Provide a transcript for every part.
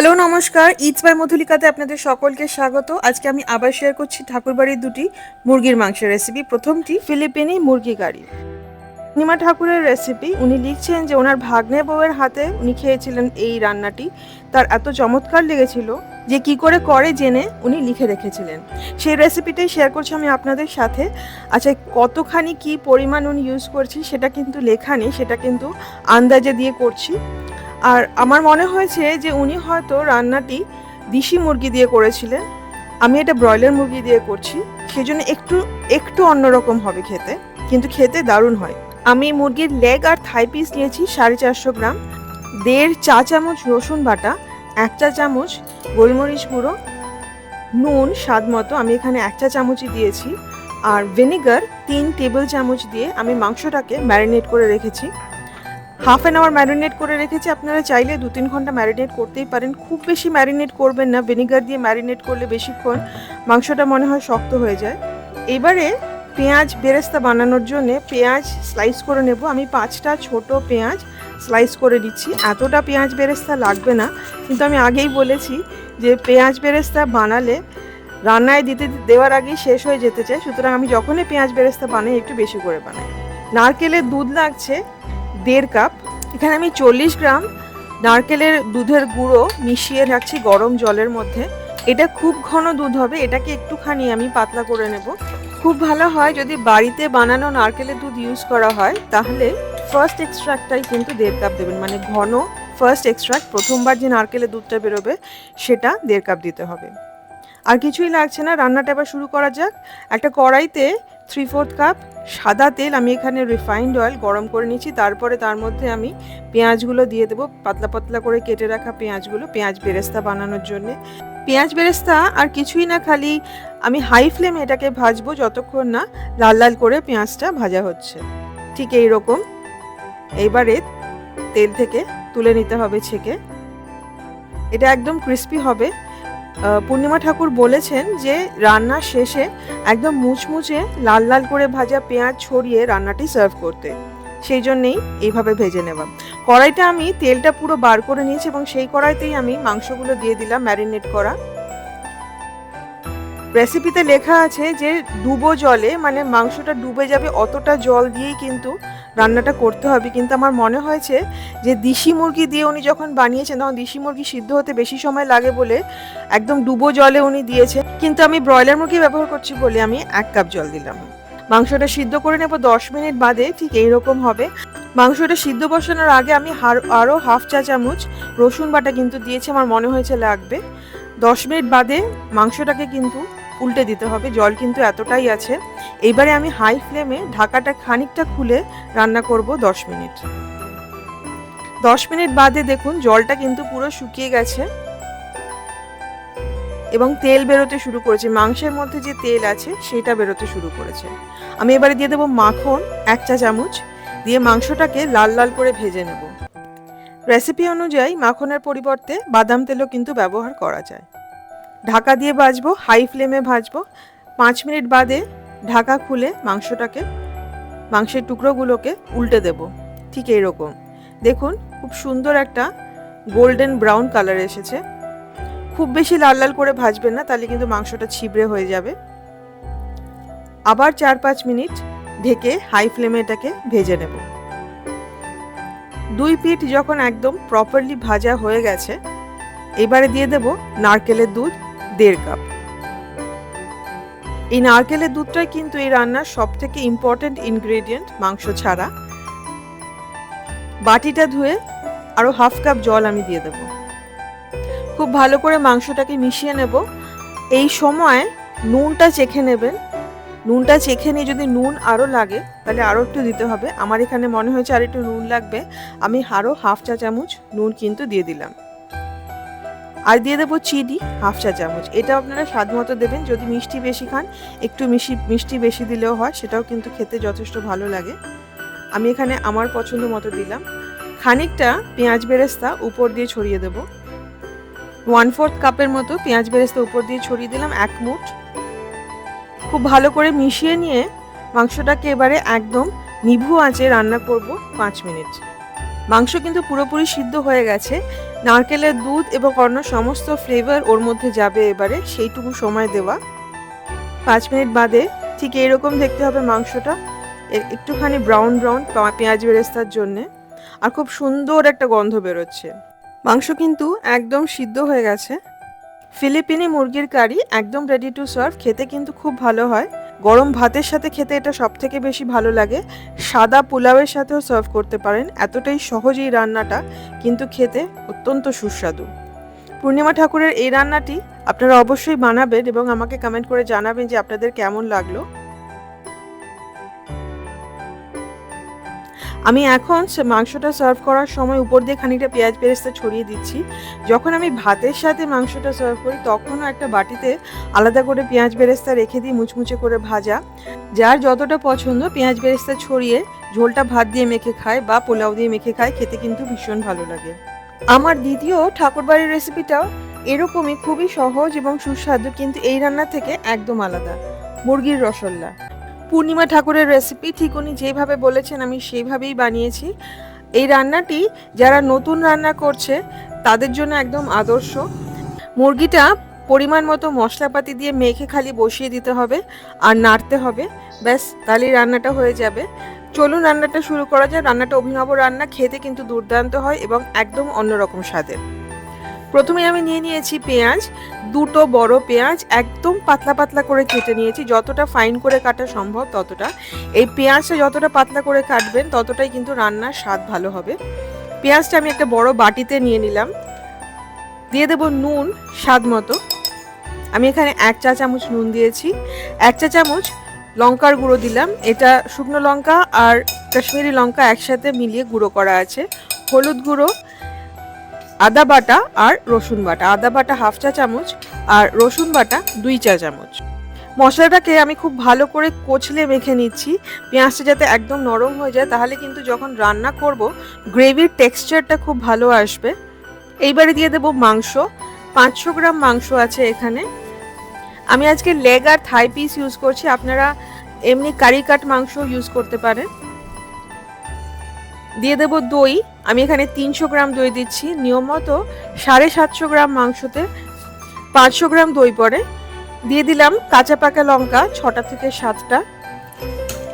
Hello, নমস্কার। It's by মধুলিকাতে আপনাদের সকলকে স্বাগত। আজকে আমি আবার শেয়ার করছি ঠাকুরবাড়ির দুটি মুরগির মাংসের রেসিপি প্রথমটি ফিলিপিনি মুরগি কারি নিমা ঠাকুরের রেসিপি উনি লিখছেন যে ওনার ভাগ্নে বউয়ের হাতে উনি খেয়েছিলেন এই রান্নাটি। তার এত চমৎকার লেগেছিল যে কি করে করে জেনে উনি লিখে রেখেছিলেন। সেই রেসিপিটাই শেয়ার করছি আমি আপনাদের সাথে। আচ্ছা কতখানি কি পরিমাণ উনি ইউজ করছি সেটা কিন্তু লেখা নেই, সেটা কিন্তু আন্দাজে দিয়ে করছি। আর আমার মনে হয়েছে যে উনি হয়তো রান্নাটি দেশি মুরগি দিয়ে করেছিলেন। আমি এটা ব্রয়লার মুরগি দিয়ে করছি। সেজন্য একটু একটু অন্যরকম হবে খেতে, কিন্তু খেতে দারুণ হয়। আমি মুরগির লেগ আর থাই পিস নিয়েছি সাড়ে চারশো গ্রাম। দেড় চা চামচ রসুন বাটা, এক চা চামচ গোলমরিচ গুঁড়ো, নুন, স্বাদ মতো আমি এখানে এক চা চামচই দিয়েছি। আর ভিনেগার তিন টেবিল চামচ দিয়ে আমি মাংসটাকে ম্যারিনেট করে রেখেছি। হাফ অ্যান আওয়ার ম্যারিনেট করে রেখেছি। আপনারা চাইলে দু তিন ঘণ্টা ম্যারিনেট করতেই পারেন। খুব বেশি ম্যারিনেট করবেন না। ভিনিগার দিয়ে ম্যারিনেট করলে বেশিক্ষণ মাংসটা মনে হয় শক্ত হয়ে যায়। এবারে পেঁয়াজ বেরেস্তা বানানোর জন্যে পেঁয়াজ স্লাইস করে নেব। আমি পাঁচটা ছোট পেঁয়াজ স্লাইস করে দিচ্ছি এতটা পেঁয়াজ বেরেস্তা লাগবে না। কিন্তু আমি আগেই বলেছি যে পেঁয়াজ বেরেস্তা বানালে রান্নায় দিতে দেওয়ার আগেই শেষ হয়ে যেতে চাই সুতরাং আমি যখনই পেঁয়াজ বেরেস্তা বানাই, একটু বেশি করে বানাই। নারকেলের দুধ লাগছে। দেড় কাপ। এখানে আমি চল্লিশ গ্রাম নারকেলের দুধের গুঁড়ো মিশিয়ে রাখছি গরম জলের মধ্যে। এটা খুব ঘন দুধ হবে, এটাকে একটুখানি আমি পাতলা করে নেব। খুব ভালো হয় যদি বাড়িতে বানানো নারকেলের দুধ ইউজ করা হয়, তাহলে ফার্স্ট এক্সট্রাক্টটাই কিন্তু দেড় কাপ দেবেন। মানে ঘন ফার্স্ট এক্সট্রাক্ট প্রথমবার যে নারকেলের দুধটা বেরোবে, সেটা দেড় কাপ দিতে হবে। আর কিছুই লাগছে না, রান্নাটা এবার শুরু করা যাক। একটা কড়াইতে থ্রি ফোর্থ কাপ সাদা তেল আমি এখানে রিফাইন্ড অয়েল গরম করে নিচ্ছি তারপরে তার মধ্যে আমি পেঁয়াজগুলো দিয়ে দেবো, পাতলা পাতলা করে কেটে রাখা পেঁয়াজগুলো, পেঁয়াজ বেরেস্তা বানানোর জন্যে। পেঁয়াজ বেরেস্তা আর কিছুই না, খালি আমি হাই ফ্লেমে এটাকে ভাজবো যতক্ষণ না লাল লাল করে পেঁয়াজটা ভাজা হচ্ছে। ঠিক এই রকম এইবারে তেল থেকে তুলে নিতে হবে ছেঁকে। এটা একদম ক্রিস্পি হবে। পূর্ণিমা ঠাকুর বলেছেন যে রান্নার শেষে একদম মুচমুচে লাল লাল করে ভাজা পেঁয়াজ ছড়িয়ে রান্নাটি সার্ভ করতে। সেই জন্যেই এইভাবে ভেজে নেওয়া। কড়াইটা আমি তেলটা পুরো বার করে নিয়েছি এবং সেই কড়াইতেই আমি মাংসগুলো দিয়ে দিলাম ম্যারিনেট করা। রেসিপিতে লেখা আছে যে ডুবো জলে মানে মাংসটা ডুবে যাবে অতটা জল দিয়েই কিন্তু রান্নাটা করতে হবে, কিন্তু আমার মনে হয়েছে যে দেশি মুরগি দিয়ে উনি যখন বানিয়েছেন, তখন দেশি মুরগি সিদ্ধ হতে বেশি সময় লাগে বলে একদম ডুবো জলে উনি দিয়েছেন। কিন্তু আমি ব্রয়লার মুরগি ব্যবহার করছি বলে আমি এক কাপ জল দিলাম। মাংসটা সিদ্ধ করে নেব দশ মিনিট বাদে, ঠিক এইরকম হবে। মাংসটা সিদ্ধ বসানোর আগে আমি আরও হাফ চা চামচ রসুন বাটা কিন্তু দিয়েছি, আমার মনে হয়েছে লাগবে। দশ মিনিট বাদে মাংসটাকে কিন্তু উল্টে দিতে হবে, জল কিন্তু এতটাই আছে। এইবারে আমি হাই ফ্লেমে ঢাকাটা খানিকটা খুলে রান্না করব দশ মিনিট। দশ মিনিট বাদে দেখুন, জলটা কিন্তু পুরো শুকিয়ে গেছে। এবং তেল বেরোতে শুরু করেছে। মাংসের মধ্যে যে তেল আছে, সেটা বেরোতে শুরু করেছে। আমি এবারে দিয়ে দেবো মাখন, এক চা চামচ। দিয়ে মাংসটাকে লাল লাল করে ভেজে নেব। রেসিপি অনুযায়ী মাখনের পরিবর্তে বাদাম তেলও কিন্তু ব্যবহার করা যায়। ঢাকা দিয়ে ভাজবো হাই ফ্লেমে ভাজবো। পাঁচ মিনিট বাদে ঢাকা খুলে মাংসটাকে, মাংসের টুকরোগুলোকে উল্টে দেব। ঠিক এইরকম। দেখুন, খুব সুন্দর একটা গোল্ডেন ব্রাউন কালার এসেছে। খুব বেশি লাল লাল করে ভাজবেন না, তাহলে কিন্তু মাংসটা ছিবড়ে হয়ে যাবে। আবার চার পাঁচ মিনিট ঢেকে হাই ফ্লেমে এটাকে ভেজে নেব। দুই পিঠ যখন একদম প্রপারলি ভাজা হয়ে গেছে, এবারে দিয়ে দেব নারকেলের দুধ। দেড় কাপ। এই নারকেলের দুধটাই কিন্তু এই রান্নার সব থেকে ইম্পর্টেন্ট ইনগ্রেডিয়েন্ট মাংস ছাড়া। বাটিটা ধুয়ে আরও হাফ কাপ জল আমি দিয়ে দেবো। খুব ভালো করে মাংসটাকে মিশিয়ে নেব। এই সময় নুনটা চেখে নেবেন। নুনটা চেখে নিয়ে যদি নুন আরও লাগে, তাহলে আরও একটু দিতে হবে। আমার এখানে মনে হয়েছে আর একটু নুন লাগবে। আমি আরও হাফ চা চামচ নুন কিন্তু দিয়ে দিলাম। আর দিয়ে দেবো চিনি, হাফ চা চামচ। এটা আপনারা স্বাদ মতো দেবেন, যদি মিষ্টি বেশি খান, একটু মিষ্টি মিষ্টি বেশি দিলেও হয়, সেটাও কিন্তু খেতে যথেষ্ট ভালো লাগে। আমি এখানে আমার পছন্দ মতো দিলাম। খানিকটা পেঁয়াজ বেরেস্তা উপর দিয়ে ছড়িয়ে দেবো। ওয়ান ফোর্থ কাপের মতো পেঁয়াজ বেরেস্তা উপর দিয়ে ছড়িয়ে দিলাম এক মুঠ। খুব ভালো করে মিশিয়ে নিয়ে মাংসটাকে এবারে একদম নিভু আঁচে রান্না করব পাঁচ মিনিট। মাংস কিন্তু পুরোপুরি সিদ্ধ হয়ে গেছে। নারকেলের দুধ এবং অন্য সমস্ত ফ্লেভার ওর মধ্যে যাবে এবারে, সেইটুকু সময় দেওয়া। পাঁচ মিনিট বাদে ঠিক এইরকম দেখতে হবে মাংসটা। একটুখানি ব্রাউন ব্রাউন পেঁয়াজ বেরেস্তার জন্যে। আর খুব সুন্দর একটা গন্ধ বেরোচ্ছে। মাংস কিন্তু একদম সিদ্ধ হয়ে গেছে। ফিলিপিনি মুরগির কারি একদম রেডি টু সার্ভ খেতে কিন্তু খুব ভালো হয়। গরম ভাতের সাথে খেতে এটা সব থেকে বেশি ভালো লাগে। সাদা পোলাওয়ের সাথেও সার্ভ করতে পারেন। এতটাই সহজ এই রান্নাটা, কিন্তু খেতে অত্যন্ত সুস্বাদু। পূর্ণিমা ঠাকুরের এই রান্নাটি আপনারা অবশ্যই বানাবেন এবং আমাকে কমেন্ট করে জানাবেন যে আপনাদের কেমন লাগল। আমি এখন মাংসটা সার্ভ করার সময় উপর দিয়ে খানিকটা পেঁয়াজ বেরেস্তা ছড়িয়ে দিচ্ছি। যখন আমি ভাতের সাথে মাংসটা সার্ভ করি, তখনও একটা বাটিতে আলাদা করে পেঁয়াজ বেরেস্তা রেখে দিই মুচমুচে করে ভাজা। যার যতটা পছন্দ, পেঁয়াজ বেরেস্তা ছড়িয়ে ঝোলটা ভাত দিয়ে মেখে খায় বা পোলাও দিয়ে মেখে খায়, খেতে কিন্তু ভীষণ ভালো লাগে। আমার দ্বিতীয় ঠাকুরবাড়ির রেসিপিটাও এরকমই, খুবই সহজ এবং সুস্বাদু, কিন্তু এই রান্না থেকে একদম আলাদা। মুরগির রসল্লা পূর্ণিমা ঠাকুরের রেসিপি ঠিক উনি যেভাবে বলেছেন, আমি সেইভাবেই বানিয়েছি। এই রান্নাটি যারা নতুন রান্না করছে, তাদের জন্য একদম আদর্শ। মুরগিটা পরিমাণ মতো মশলাপাতি দিয়ে মেখে খালি বসিয়ে দিতে হবে আর নাড়তে হবে। ব্যাস তাহলেই রান্নাটা হয়ে যাবে। চলুন রান্নাটা শুরু করা যায় রান্নাটা অভিনব রান্না, খেতে কিন্তু দুর্দান্ত হয় এবং একদম অন্যরকম স্বাদের। প্রথমে আমি নিয়ে নিয়েছি পেঁয়াজ, দুটো বড় পেঁয়াজ, একদম পাতলা পাতলা করে কেটে নিয়েছি। যতটা ফাইন করে কাটা সম্ভব ততটা। এই পেঁয়াজটা যতটা পাতলা করে কাটবেন, ততটাই কিন্তু রান্নার স্বাদ ভালো হবে। পেঁয়াজটা আমি একটা বড় বাটিতে নিয়ে নিলাম। দিয়ে দেব নুন স্বাদ মতো। আমি এখানে এক চা চামচ নুন দিয়েছি। এক চা চামচ লঙ্কার গুঁড়ো দিলাম। এটা শুকনো লঙ্কা আর কাশ্মীরি লঙ্কা একসাথে মিলিয়ে গুঁড়ো করা আছে। হলুদ গুঁড়ো আদা বাটা আর রসুন বাটা। আদা বাটা হাফ চা চামচ আর রসুন বাটা দুই চা চামচ। মশলাটাকে আমি খুব ভালো করে কচলে মেখে নিচ্ছি। পেঁয়াজটা যাতে একদম নরম হয়ে যায়, তাহলে কিন্তু যখন রান্না করব, গ্রেভির টেক্সচারটা খুব ভালো আসবে। এইবারে দিয়ে দেবো মাংস। পাঁচশো গ্রাম মাংস আছে এখানে। আমি আজকে লেগ আর থাই পিস ইউজ করছি। আপনারা এমনি কারি কাট মাংস ইউজ করতে পারেন। দিয়ে দেব দই। আমি এখানে তিনশো গ্রাম দই দিচ্ছি। নিয়ম মতো সাড়ে সাতশো গ্রাম মাংসতে পাঁচশো গ্রাম দই পড়ে। দিয়ে দিলাম কাঁচা পাকা লঙ্কা, ছটা থেকে সাতটা।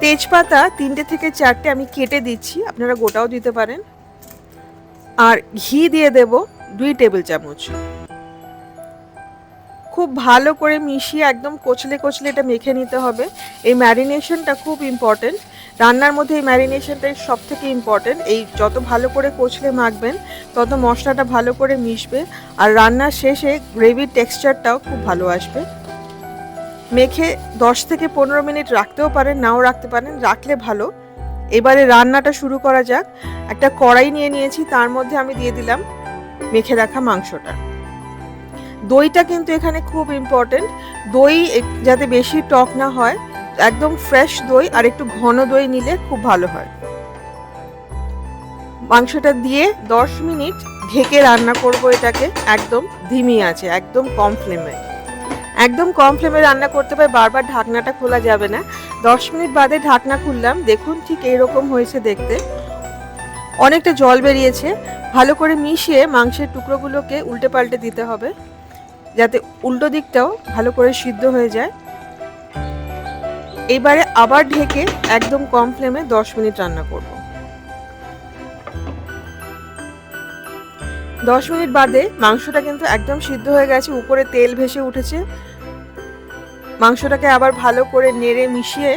তেজপাতা তিনটে থেকে চারটে আমি কেটে দিচ্ছি, আপনারা গোটাও দিতে পারেন। আর ঘি দিয়ে দেব দুই টেবিল চামচ। খুব ভালো করে মিশিয়ে একদম কচলে কচলে এটা মেখে নিতে হবে। এই ম্যারিনেশনটা খুব ইম্পর্টেন্ট রান্নার মধ্যে এই ম্যারিনেশনটাই সব থেকে ইম্পর্টেন্ট এই যত ভালো করে কচলে মাখবেন, তত মশলাটা ভালো করে মিশবে। আর রান্নার শেষে গ্রেভির টেক্সচারটাও খুব ভালো আসবে। মেখে দশ থেকে পনেরো মিনিট রাখতেও পারেন, নাও রাখতে পারেন, রাখলে ভালো। এবারে রান্নাটা শুরু করা যাক। একটা কড়াই নিয়ে নিয়েছি, তার মধ্যে আমি দিয়ে দিলাম মেখে রাখা মাংসটা। দইটা কিন্তু এখানে খুব ইম্পর্টেন্ট দই যাতে বেশি টক না হয়, একদম ফ্রেশ দই আর একটু ঘন দই নিলে খুব ভালো হয়। মাংসটা দিয়ে দশ মিনিট ঢেকে রান্না করব এটাকে, একদম ধিমি আছে, একদম কম ফ্লেমে একদম কম ফ্লেমে রান্না করতে হবে বারবার ঢাকনাটা খোলা যাবে না। দশ মিনিট বাদে ঢাকনা খুললাম, দেখুন ঠিক এইরকম হয়েছে দেখতে। অনেকটা জল বেরিয়েছে, ভালো করে মিশিয়ে মাংসের টুকরোগুলোকে উল্টে পাল্টে দিতে হবে। যাতে উল্টো দিকটাও ভালো করে সিদ্ধ হয়ে যায়। এবারে আবার ঢেকে একদম কম ফ্লেমে দশ মিনিট রান্না করব। দশ মিনিট বাদে মাংসটা কিন্তু একদম সিদ্ধ হয়ে গেছে, উপরে তেল ভেসে উঠেছে। মাংসটাকে আবার ভালো করে নেড়ে মিশিয়ে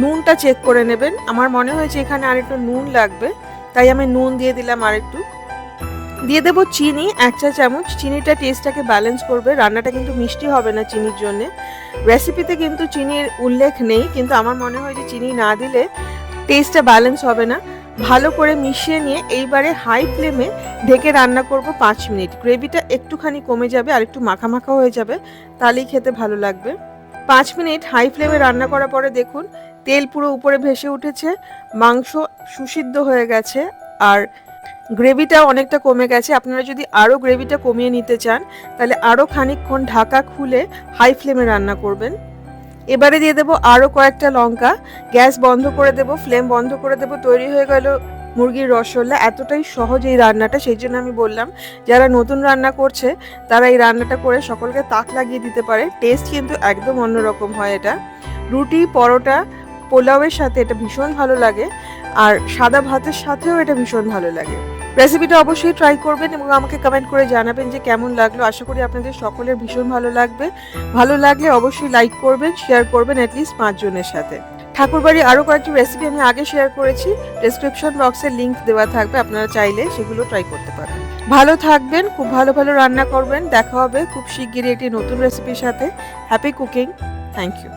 নুনটা চেক করে নেবেন। আমার মনে হয়েছে এখানে আর একটু নুন লাগবে, তাই আমি নুন দিয়ে দিলাম আর একটু দিয়ে দেবো চিনি, এক চা চামচ। চিনিটা টেস্টটাকে ব্যালেন্স করবে। রান্নাটা কিন্তু মিষ্টি হবে না চিনির জন্য। রেসিপিতে কিন্তু চিনির উল্লেখ নেই, কিন্তু আমার মনে হয় যে চিনি না দিলে টেস্টটা ব্যালেন্স হবে না। ভালো করে মিশিয়ে নিয়ে এইবারে হাই ফ্লেমে ঢেকে রান্না করব পাঁচ মিনিট। গ্রেভিটা একটুখানি কমে যাবে আর একটু মাখা মাখা হয়ে যাবে, তাহলেই খেতে ভালো লাগবে। পাঁচ মিনিট হাই ফ্লেমে রান্না করার পরে দেখুন, তেল পুরো উপরে ভেসে উঠেছে, মাংস সুসিদ্ধ হয়ে গেছে, আর গ্রেভিটা অনেকটা কমে গেছে। আপনারা যদি আরও গ্রেভিটা কমিয়ে নিতে চান, তাহলে আরও খানিকক্ষণ ঢাকা খুলে হাই ফ্লেমে রান্না করবেন। এবারে দিয়ে দেবো আরও কয়েকটা লঙ্কা। গ্যাস বন্ধ করে দেবো ফ্লেম বন্ধ করে দেবো, তৈরি হয়ে গেল মুরগির রসগোল্লা। এতটাই সহজ এই রান্নাটা, সেই জন্য আমি বললাম, যারা নতুন রান্না করছে, তারা এই রান্নাটা করে সকলকে তাক লাগিয়ে দিতে পারে। টেস্ট কিন্তু একদম অন্যরকম হয় এটা। রুটি, পরোটা, পোলাওয়ের সাথে এটা ভীষণ ভালো লাগে। আর সাদা ভাতের সাথেও এটা ভীষণ ভালো লাগে। রেসিপিটা অবশ্যই ট্রাই করবেন এবং আমাকে কমেন্ট করে জানাবেন যে কেমন লাগল। আশা করি আপনাদের সকলের ভীষণ ভালো লাগবে। ভালো লাগলে অবশ্যই লাইক করবেন শেয়ার করবেন অ্যাটলিস্ট পাঁচজনের সাথে। ঠাকুরবাড়ির আরও কয়েকটি রেসিপি আমি আগে শেয়ার করেছি। ডেসক্রিপশন বক্সে লিঙ্ক দেওয়া থাকবে, আপনারা চাইলে সেগুলো ট্রাই করতে পারেন। ভালো থাকবেন, খুব ভালো ভালো রান্না করবেন। দেখা হবে খুব শিগগিরই একটি নতুন রেসিপির সাথে। Happy cooking thank you